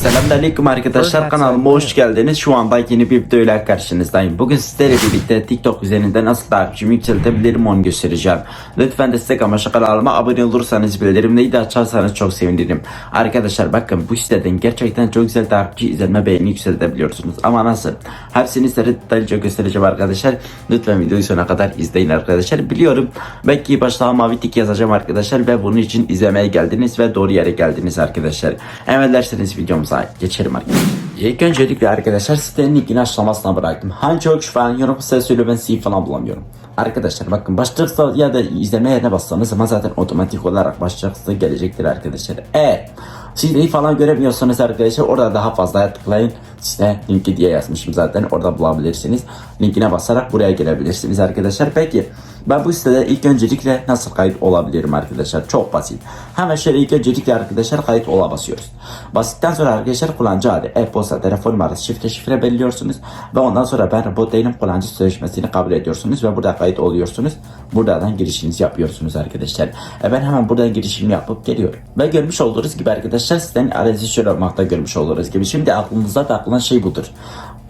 Selamünaleyküm arkadaşlar kanalıma hoş geldiniz. Şu anda yeni bir videoyla karşınızdayım. Bugün sizlerle birlikte TikTok üzerinde nasıl takipçimi yükseltebilirim onu göstereceğim. Lütfen destek amaçlı kanalıma abone olursanız bildirimleri de açarsanız çok sevinirim. Arkadaşlar bakın bu siteden gerçekten çok güzel takipçi izlenme beğeni yükseltebiliyorsunuz. Ama nasıl? Hepsini size detaylıca göstereceğim arkadaşlar. Lütfen videoyu sonuna kadar izleyin arkadaşlar. Biliyorum belki başta mavi tik yazacağım arkadaşlar ve bunun için izlemeye geldiniz ve doğru yere geldiniz arkadaşlar. Emrederseniz videomuza geçelim arkadaşlar. İlk öncelikle arkadaşlar sitenin linkini açıklamasına bıraktım. Hangi çok falan yorum söylüyor ben C falan bulamıyorum. Arkadaşlar bakın başlıkta ya da izleme yerine bassanız zaman zaten otomatik olarak başlıkta gelecektir arkadaşlar. Eğer Siteyi falan göremiyorsanız arkadaşlar orada daha fazla tıklayın. Site linki diye yazmışım zaten orada bulabilirsiniz. Linkine basarak buraya gelebilirsiniz arkadaşlar. Peki ben bu sitede ilk öncelikle nasıl kayıt olabilirim arkadaşlar? Çok basit. Hemen şöyle ilk öncelikle arkadaşlar kayıt ola basıyoruz. Basitten sonra arkadaşlar kullanıcı adı, e-posta, telefon numarası, şifre şifre belirliyorsunuz. Ve ondan sonra ben robot değilim kullanıcı sözleşmesini kabul ediyorsunuz ve burada kayıt oluyorsunuz. Buradan girişinizi yapıyorsunuz arkadaşlar. E ben hemen buradan girişimi yapıp geliyorum. Ve görmüş olduğunuz gibi arkadaşlar sitenin adresi şöyle olmakta görmüş olduğunuz gibi. Şimdi aklınıza takılan şey budur.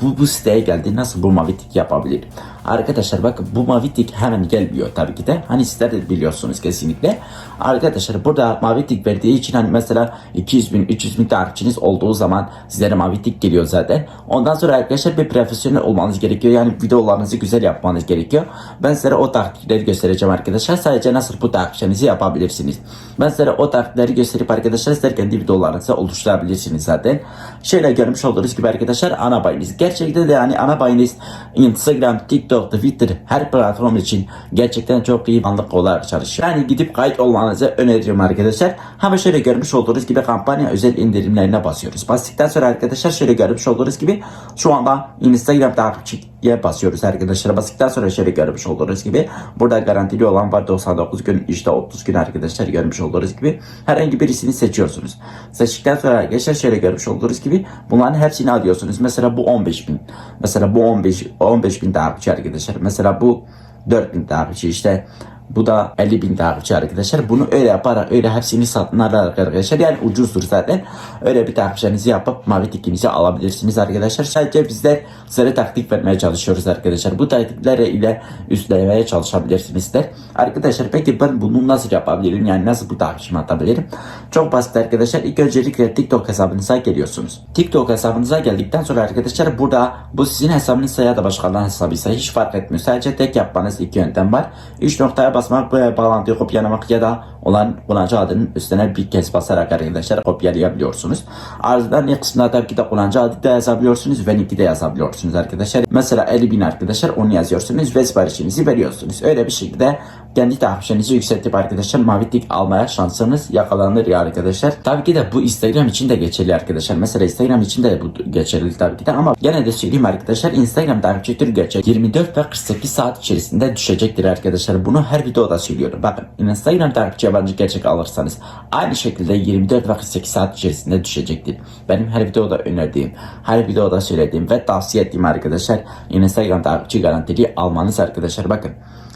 Bu, bu siteye geldi nasıl bu mavi tik yapabilir? Arkadaşlar bakın bu mavi tik hemen gelmiyor tabii ki de. Hani sizler de biliyorsunuz kesinlikle. Arkadaşlar burada mavi tik verdiği için hani mesela 200 bin 300 bin takipçiniz olduğu zaman sizlere mavi tik geliyor zaten. Ondan sonra arkadaşlar bir profesyonel olmanız gerekiyor. Yani videolarınızı güzel yapmanız gerekiyor. Ben sizlere o taktikleri göstereceğim arkadaşlar. Sadece nasıl bu takipçinizi yapabilirsiniz. Ben sizlere o taktikleri gösterip arkadaşlar sizler kendi videolarınızı oluşturabilirsiniz zaten. Şöyle görmüş olduğunuz gibi arkadaşlar ana bayiniz. Gerçekten de yani ana bayiniz Instagram, TikTok, Twitter her platform için gerçekten çok iyi anlık olarak çalışıyor. Yani gidip kayıt olmanızı öneririm arkadaşlar. Hemen şöyle görmüş olduğunuz gibi kampanya özel indirimlerine basıyoruz. Bastıktan sonra arkadaşlar şöyle görmüş olduğunuz gibi şu anda Instagram takipçiye basıyoruz arkadaşlar. Bastıktan sonra şöyle görmüş olduğunuz gibi burada garantili olan var 99 gün işte 30 gün arkadaşlar görmüş olduğunuz gibi herhangi birisini seçiyorsunuz. Seçtikten sonra arkadaşlar şöyle görmüş olduğunuz gibi bunların hepsini alıyorsunuz. Mesela bu 15 bin. Mesela bu 15 15 bin takipçi arkadaşlar. Mesela bu 4 bin takipçi işte bu da 50 bin takipçi arkadaşlar. Bunu öyle yaparak öyle hepsini satın alarak arkadaşlar. Yani ucuzdur zaten. Öyle bir takipçinizi yapıp mavi tikinizi alabilirsiniz arkadaşlar. Sadece bizler size taktik vermeye çalışıyoruz arkadaşlar. Bu taktiklerle ile üstlemeye çalışabilirsiniz de. Arkadaşlar peki ben bunu nasıl yapabilirim? Yani nasıl bu takipçimi atabilirim? Çok basit arkadaşlar. İlk öncelikle TikTok hesabınıza geliyorsunuz. TikTok hesabınıza geldikten sonra arkadaşlar burada bu sizin hesabınızsa ya da başkalarının hesabıysa hiç fark etmiyor. Sadece tek yapmanız iki yöntem var. 3 noktaya basmak bağlantıyı kopyalamak ya da olan kullanıcı adının üstüne bir kez basarak arkadaşlar kopyalayabiliyorsunuz. Ardından ilk kısmında tabii ki de kullanıcı adı da yazabiliyorsunuz ve nick'i de yazabiliyorsunuz arkadaşlar. Mesela 50 bin arkadaşlar onu yazıyorsunuz ve siparişinizi veriyorsunuz. Öyle bir şekilde kendi takipçinizi yükseltip arkadaşlar mavi tik almaya şansınız yakalanır ya arkadaşlar. Tabii ki de bu Instagram için de geçerli arkadaşlar. Mesela Instagram için de bu geçerli tabii ki de ama gene de söyleyeyim arkadaşlar Instagram takipçi tür gerçek 24 ve 48 saat içerisinde düşecektir arkadaşlar. Bunu her videoda söylüyorum. Bakın Instagram takipçi yabancı gerçek alırsanız aynı şekilde 24 ve 48 saat içerisinde düşecektir. Benim her videoda önerdiğim, her videoda söylediğim ve tavsiye ettiğim arkadaşlar Instagram takipçi garantili almanız arkadaşlar. Bakın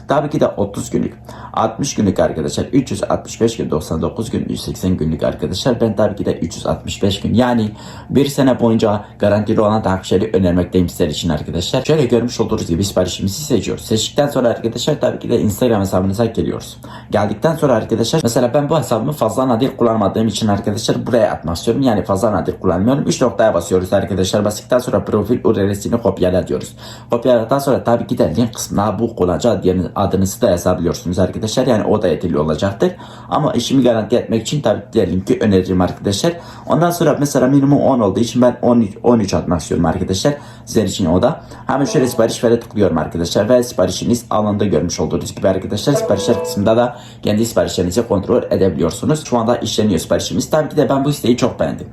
Tabii ki de 30 günlük, 60 günlük arkadaşlar, 365 gün, 99 gün, 180 günlük arkadaşlar. Ben tabii ki de 365 gün yani bir sene boyunca garantili olan takipçileri önermekteyim sizler için arkadaşlar. Şöyle görmüş olduğunuz gibi siparişimizi seçiyoruz. Seçtikten sonra arkadaşlar tabii ki de Instagram hesabınıza geliyoruz. Geldikten sonra arkadaşlar mesela ben bu hesabımı fazla nadir kullanmadığım için arkadaşlar buraya atmak istiyorum. Yani fazla nadir kullanmıyorum. 3 noktaya basıyoruz arkadaşlar. Bastıktan sonra profil URL'sini kopyala diyoruz. Kopyaladıktan sonra tabii ki de link kısmına bu kullanıcı adını adınızı da yazabiliyorsunuz arkadaşlar. Yani o da etkili olacaktır. Ama işimi garanti etmek için tabii ki de linki öneririm arkadaşlar. Ondan sonra mesela minimum 10 olduğu için ben 13, 13 atmak istiyorum arkadaşlar. Sizler için o da. Hemen şöyle sipariş vere tıklıyorum arkadaşlar. Ve siparişiniz alanda görmüş olduğunuz gibi arkadaşlar. Siparişler kısmında da kendi siparişlerinizi kontrol edebiliyorsunuz. Şu anda işleniyor siparişimiz. Tabii ki de ben bu siteyi çok beğendim.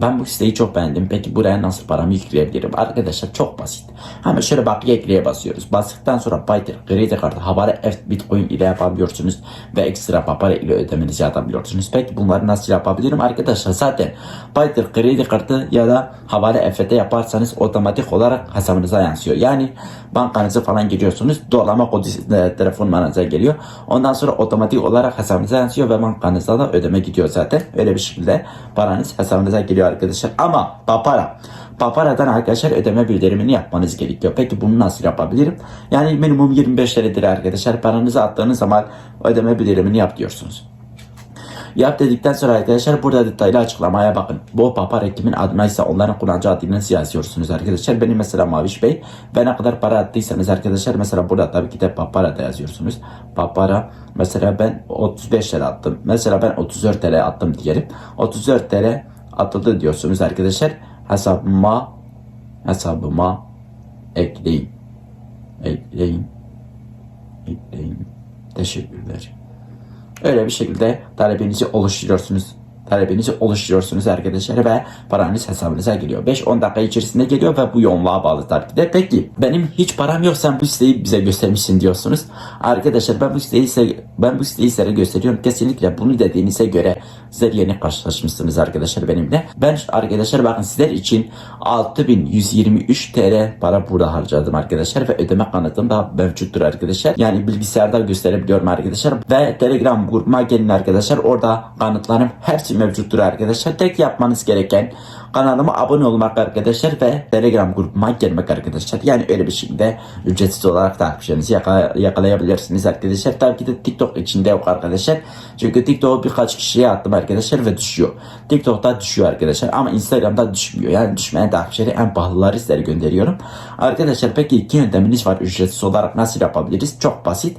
Ben bu siteyi çok beğendim. Peki buraya nasıl paramı yükleyebilirim? Arkadaşlar çok basit. Hemen şöyle bakiye ekleye basıyoruz. Bastıktan sonra Payter, kredi kartı, havale F Bitcoin ile yapabiliyorsunuz. Ve ekstra papara ile ödemenizi yapabiliyorsunuz. Peki bunları nasıl yapabilirim? Arkadaşlar zaten Payter, kredi kartı ya da havale F'de yaparsanız otomatik olarak hesabınıza yansıyor. Yani bankanızı falan giriyorsunuz. Doğrulama kodu e, telefon numaranıza geliyor. Ondan sonra otomatik olarak hesabınıza yansıyor ve bankanıza da ödeme gidiyor zaten. Öyle bir şekilde paranız hesabınıza geliyor geliyor arkadaşlar. Ama Papara. Papara'dan arkadaşlar ödeme bildirimini yapmanız gerekiyor. Peki bunu nasıl yapabilirim? Yani minimum 25 TL'dir arkadaşlar. Paranızı attığınız zaman ödeme bildirimini yap diyorsunuz. Yap dedikten sonra arkadaşlar burada detaylı açıklamaya bakın. Bu papara kimin adına ise onların kullanıcı adını yazıyorsunuz arkadaşlar. Benim mesela Maviş Bey ve ne kadar para attıysanız arkadaşlar mesela burada tabii ki de papara da yazıyorsunuz. Papara mesela ben 35 TL attım. Mesela ben 34 TL attım diyelim. 34 TL atıldı diyorsunuz arkadaşlar. Hesabıma hesabıma ekleyin. Ekleyin. Ekleyin. Teşekkürler. Öyle bir şekilde talebinizi oluşturuyorsunuz. Talebinizi oluşturuyorsunuz arkadaşlar ve paranız hesabınıza geliyor. 5-10 dakika içerisinde geliyor ve bu yoğunluğa bağlı tabii ki de. Peki benim hiç param yok sen bu siteyi bize göstermişsin diyorsunuz. Arkadaşlar ben bu siteyi ben bu siteyi size gösteriyorum. Kesinlikle bunu dediğinize göre sizler yeni karşılaşmışsınız arkadaşlar benimle. Ben arkadaşlar bakın sizler için 6123 TL para burada harcadım arkadaşlar ve ödeme kanıtım da mevcuttur arkadaşlar. Yani bilgisayarda gösterebiliyorum arkadaşlar ve Telegram grubuma gelin arkadaşlar. Orada kanıtlarım hepsi mevcuttur arkadaşlar. Tek yapmanız gereken kanalıma abone olmak arkadaşlar ve Telegram grubuma gelmek arkadaşlar. Yani öyle bir şekilde ücretsiz olarak takipçilerinizi yakala- yakalayabilirsiniz arkadaşlar. Tabii ki de TikTok içinde yok arkadaşlar. Çünkü TikTok'u birkaç kişiye attım arkadaşlar ve düşüyor. TikTok'ta düşüyor arkadaşlar ama Instagram'da düşmüyor. Yani düşmeyen takipçileri en pahalıları sizlere gönderiyorum. Arkadaşlar peki iki yönteminiz var ücretsiz olarak nasıl yapabiliriz? Çok basit.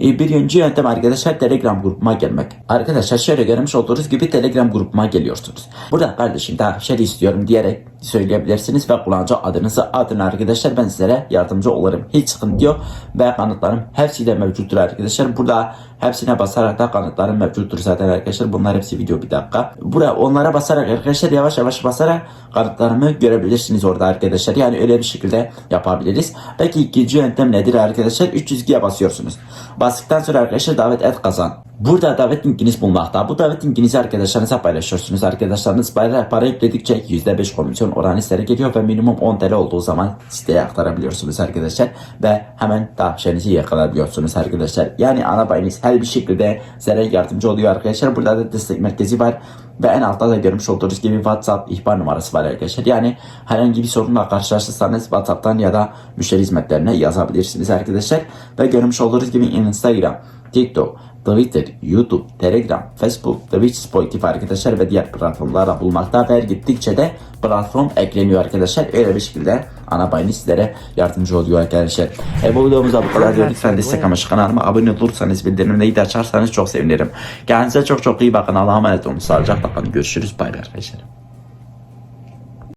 Ee, Birinci yöntem arkadaşlar Telegram grubuma gelmek. Arkadaşlar şöyle görmüş olduğunuz gibi Telegram grubuma geliyorsunuz. Burada kardeşim takipçileri istiyorum diyerek söyleyebilirsiniz ve kullanıcı adınızı atın arkadaşlar. Ben sizlere yardımcı olurum. Hiç sıkıntı yok. Ve kanıtlarım hepsi de mevcuttur arkadaşlar. Burada hepsine basarak da kanıtlarım mevcuttur zaten arkadaşlar. Bunlar hepsi video bir dakika. Buraya onlara basarak arkadaşlar yavaş yavaş basarak kanıtlarımı görebilirsiniz orada arkadaşlar. Yani öyle bir şekilde yapabiliriz. Peki ikinci yöntem nedir arkadaşlar? 302'ye basıyorsunuz. Bastıktan sonra arkadaşlar davet et kazan. Burada davet linkiniz bulmakta. Bu davet linkinizi arkadaşlarınıza paylaşıyorsunuz. Arkadaşlarınız para, para yükledikçe %5 komisyon oranı sizlere geliyor ve minimum 10 TL olduğu zaman siteye aktarabiliyorsunuz arkadaşlar. Ve hemen takipçilerinizi yakalayabiliyorsunuz arkadaşlar. Yani ana bayınız her bir şekilde size yardımcı oluyor arkadaşlar. Burada da destek merkezi var. Ve en altta da görmüş olduğunuz gibi WhatsApp ihbar numarası var arkadaşlar. Yani herhangi bir sorunla karşılaşırsanız WhatsApp'tan ya da müşteri hizmetlerine yazabilirsiniz arkadaşlar. Ve görmüş olduğunuz gibi Instagram, TikTok, Twitter, YouTube, Telegram, Facebook, Twitch, Spotify arkadaşlar ve diğer platformlara bulmakta ve gittikçe de platform ekleniyor arkadaşlar. Öyle bir şekilde ana sizlere yardımcı oluyor arkadaşlar. E, bu videomuzda bu kadar diyor. Lütfen destek amaçlı kanalıma abone olursanız bildirimleri de açarsanız çok sevinirim. Kendinize çok çok iyi bakın. Allah'a emanet olun. Sağlıcakla kalın. Görüşürüz. Bay bay arkadaşlar.